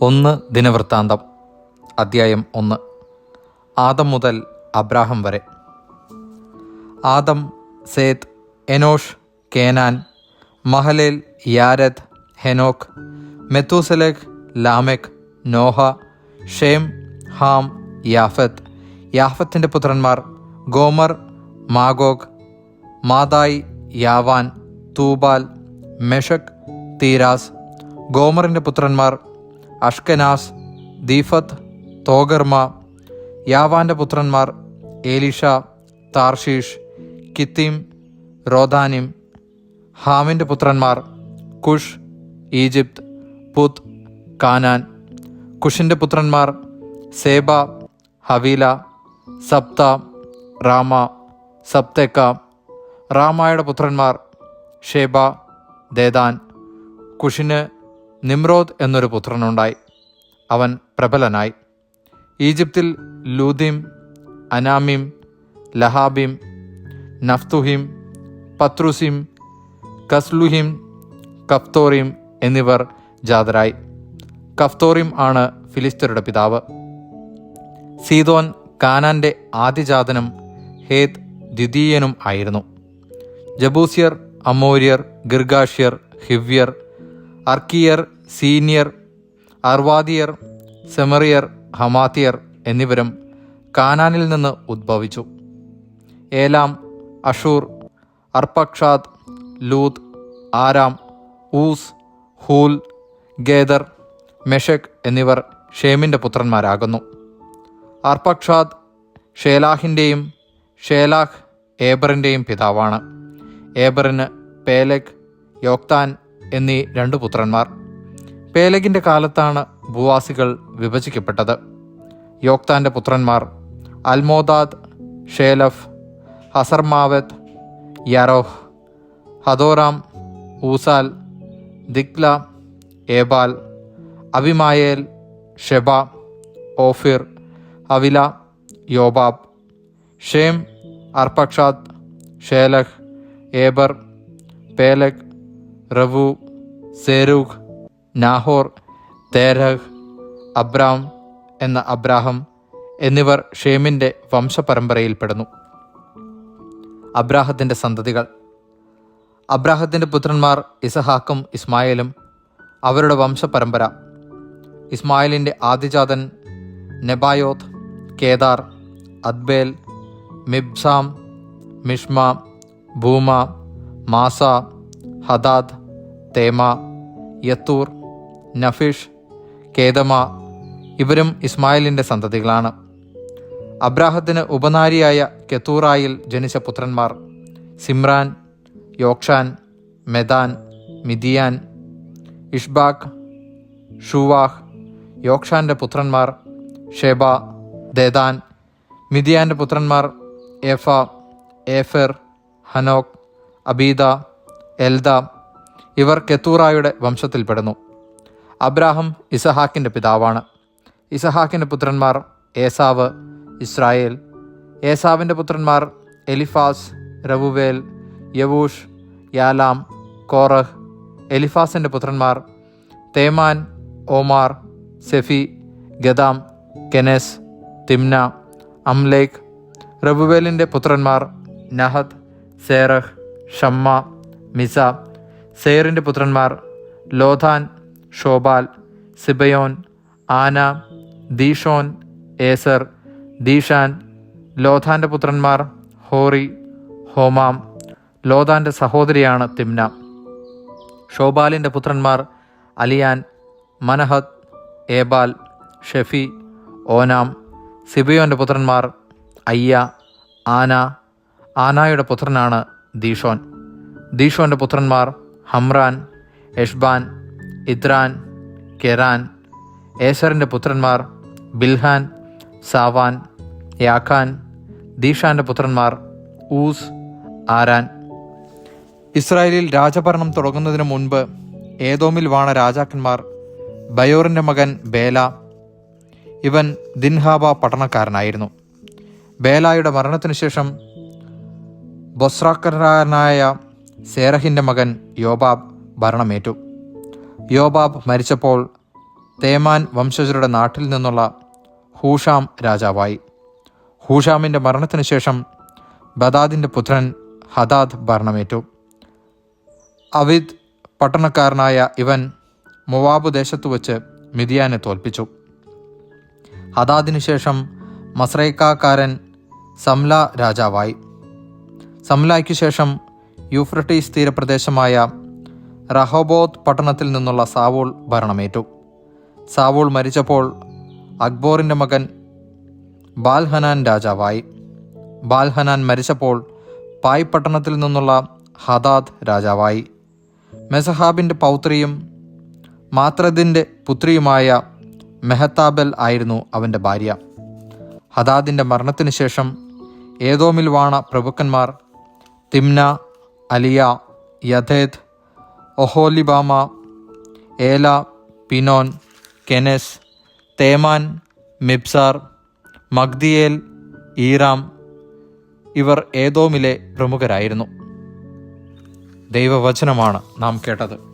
ഒന്ന് ദിനവൃത്താന്തം അദ്ധ്യായം ഒന്ന്. ആദം മുതൽ അബ്രാഹം വരെ. Adam Seth Enosh Kenan Mahalalel Jared Enoch Methuselah Lamech Noah Shem Ham Japheth. യാഫത്തിന്റെ പുത്രന്മാർ ഗോമർ മാഗോഗ് മാതായ് യാവാൻ തൂബാൽ മെഷക് തീരാസ് ഗോമറിന്റെ പുത്രന്മാർ അഷ്കനാസ് ദീഫത്ത് തോഗർമ യാവാന്റെ പുത്രന്മാർ ഏലിഷ താർഷീഷ് കിത്തിം റോദാനിം ഹാമിന്റെ പുത്രന്മാർ കുഷ് ഈജിപ്ത് പുത് കാനാൻ. കുഷിന്റെ പുത്രന്മാർ സേബ ഹവീല സപ്ത റാമ സപ്തേക്ക. റാമായുടെ പുത്രന്മാർ ഷേബ ദേദാൻ. കുഷിന് നിമ്രോദ് എന്നൊരു പുത്രനുണ്ടായി. അവൻ പ്രബലനായി. ഈജിപ്തിൽ ലൂദിം അനാമിം ലഹാബിം നഫ്തുഹിം പത്രുസിം കസ്ലുഹിം കഫ്തോറിം എന്നിവർ ജാതരായി. കഫ്തോറിം ആണ് ഫിലിസ്തരുടെ പിതാവ്. സീതോൻ കാനാന്റെ ആദ്യജാതനും ഹേത് ദ്വിതീയനും ആയിരുന്നു. ജബൂസിയർ അമോര്യർ ഗിർഗാഷ്യർ ഹിവ്യർ അർക്കിയർ സീനിയർ അർവാദിയർ സെമറിയർ ഹമാത്തിയർ എന്നിവരും കാനാനിൽ നിന്ന് ഉദ്ഭവിച്ചു. Elam Asshur Arphaxad Lud Aram Uz Hul Gether Meshech എന്നിവർ ഷേമിന്റെ പുത്രന്മാരാകുന്നു. അർപ്പക്ഷാദ് ഷേലാഹിന്റെയും ഷേലാഹ് ഏബറിന്റെയും പിതാവാണ്. ഏബറിന് പേലക് യോക്താൻ എന്നീ രണ്ട് പുത്രന്മാർ. പേലഗിന്റെ കാലത്താണ് ഭൂവാസികൾ വിഭജിക്കപ്പെട്ടത്. യോക്താന്റെ പുത്രന്മാർ Almodad Sheleph Hazarmaveth Jerah Hadoram Uzal Diklah Ebal Abimael Sheba Ophir Havilah Jobab Shem Arphaxad Shelah Eber Peleg Reu Serug Nahor Terah Abram എന്ന അബ്രാഹം എന്നിവർ ഷേമിന്റെ വംശപരമ്പരയിൽപ്പെടുന്നു. അബ്രാഹത്തിന്റെ സന്തതികൾ. അബ്രാഹത്തിന്റെ പുത്രന്മാർ ഇസഹാക്കും ഇസ്മായിലും അവരുടെ വംശപരമ്പര. ഇസ്മായിലിന്റെ ആദിജാതൻ Nebaioth Kedar Adbeel Mibsam Mishma ഭൂമ Massa Hadad തേമ യത്തൂർ നഫീഷ് കേദമ ഇവരും ഇസ്മായിലിന്റെ സന്തതികളാണ്. അബ്രാഹത്തിന് ഉപനാരിയായ കെത്തൂറായിൽ ജനിച്ച പുത്രന്മാർ സിമ്രാൻ യോക്ഷാൻ മെദാൻ മിദിയാൻ ഇഷ്ബാഖ് ഷൂവാഹ് യോക്ഷാന്റെ പുത്രന്മാർ ഷെബ ദേദാൻ മിദിയാന്റെ പുത്രന്മാർ എഫ ഏഫർ ഹനോക് അബീദ എൽദ ഇവർ കെത്തൂറായുടെ വംശത്തിൽപ്പെടുന്നു. അബ്രാഹം ഇസഹാക്കിന്റെ പിതാവാണ്. ഇസഹാക്കിന്റെ പുത്രന്മാർ ഏസാവ് ഇസ്രായേൽ. ഏസാവിന്റെ പുത്രന്മാർ എലിഫാസ് റവുവേൽ യവൂഷ് യാലാം കോറഹ്. എലിഫാസിന്റെ പുത്രന്മാർ തേമാൻ ഓമാർ സെഫി ഗദാം കെനസ് തിംന അംലേക്ക് റബുവേലിന്റെ പുത്രന്മാർ നഹദ് സേറഹ് ഷമ്മ മിസ സെയറിന്റെ പുത്രന്മാർ ലോഥാൻ ഷോബാൽ സിബയോൻ ആന ദീഷോൻ ഏസർ ദീഷാൻ ലോഥാന്റെ പുത്രന്മാർ ഹോറി ഹോമാം ലോതാന്റെ സഹോദരിയാണ് തിംന ഷോബാലിന്റെ പുത്രന്മാർ അലിയാൻ മനഹത് ഏബാൽ ഷെഫി ഓനാം സിബിയോന്റെ പുത്രന്മാർ അയ്യ ആന ആനായുടെ പുത്രനാണ് ദീഷോൻ ദീഷോന്റെ പുത്രന്മാർ ഹംറാൻ എഷ്ബാൻ ഇദ്രാൻ കെറാൻ ഏസറിന്റെ പുത്രന്മാർ ബിൽഹാൻ സാവാൻ യാഖാൻ ദീഷാന്റെ പുത്രന്മാർ ഊസ് ആരാൻ. ഇസ്രായേലിൽ രാജഭരണം തുടങ്ങുന്നതിന് മുൻപ് ഏതോമിൽ വാണ രാജാക്കന്മാർ ബയോറിന്റെ മകൻ ബേല ഇവൻ ദിൻഹാബ പട്ടണക്കാരനായിരുന്നു. ബേലായുടെ മരണത്തിനു ശേഷം ബൊസ്രാക്കരാനായ സേറഹിന്റെ മകൻ യോബാബ് ഭരണമേറ്റു. യോബാബ് മരിച്ചപ്പോൾ തേമാൻ വംശജരുടെ നാട്ടിൽ നിന്നുള്ള ഹൂഷാം രാജാവായി. ഹൂഷാമിന്റെ മരണത്തിനു ശേഷം ബദാദിന്റെ പുത്രൻ ഹദാദ് ഭരണമേറ്റു. അവിദ് പട്ടണക്കാരനായ ഇവൻ മുവാബ് ദേശത്തു വച്ച് മിതിയാനെ തോൽപ്പിച്ചു. ഹദാദിനു ശേഷം മസ്രൈക്കാക്കാരൻ സംല രാജാവായി. സംലയ്ക്ക് ശേഷം യൂഫ്രട്ടീസ് തീരപ്രദേശമായ റഹോബോത്ത് പട്ടണത്തിൽ നിന്നുള്ള സാവൂൾ ഭരണമേറ്റു. സാവൂൾ മരിച്ചപ്പോൾ അക്ബോറിന്റെ മകൻ ബാൽഹനാൻ രാജാവായി. ബാൽഹനാൻ മരിച്ചപ്പോൾ പായ് പട്ടണത്തിൽ നിന്നുള്ള ഹദാദ് രാജാവായി. മെസഹാബിന്റെ പൗത്രിയും മാത്രദിന്റെ പുത്രിയുമായ മെഹത്താബൽ ആയിരുന്നു അവന്റെ ഭാര്യ. ഹദാദിന്റെ മരണത്തിന് ശേഷം ഏതോമിൽ വാണ പ്രഭുക്കന്മാർ തിംന അലിയ യഥേദ് ഒഹോലിബാമ ഏല പിനോൻ കെനസ് തേമാൻ മിബ്സാർ മഗ്ദിയേൽ ഈറാം ഇവർ ഏതോമിലെ പ്രമുഖരായിരുന്നു. ദൈവവചനമാണ് നാം കേട്ടത്.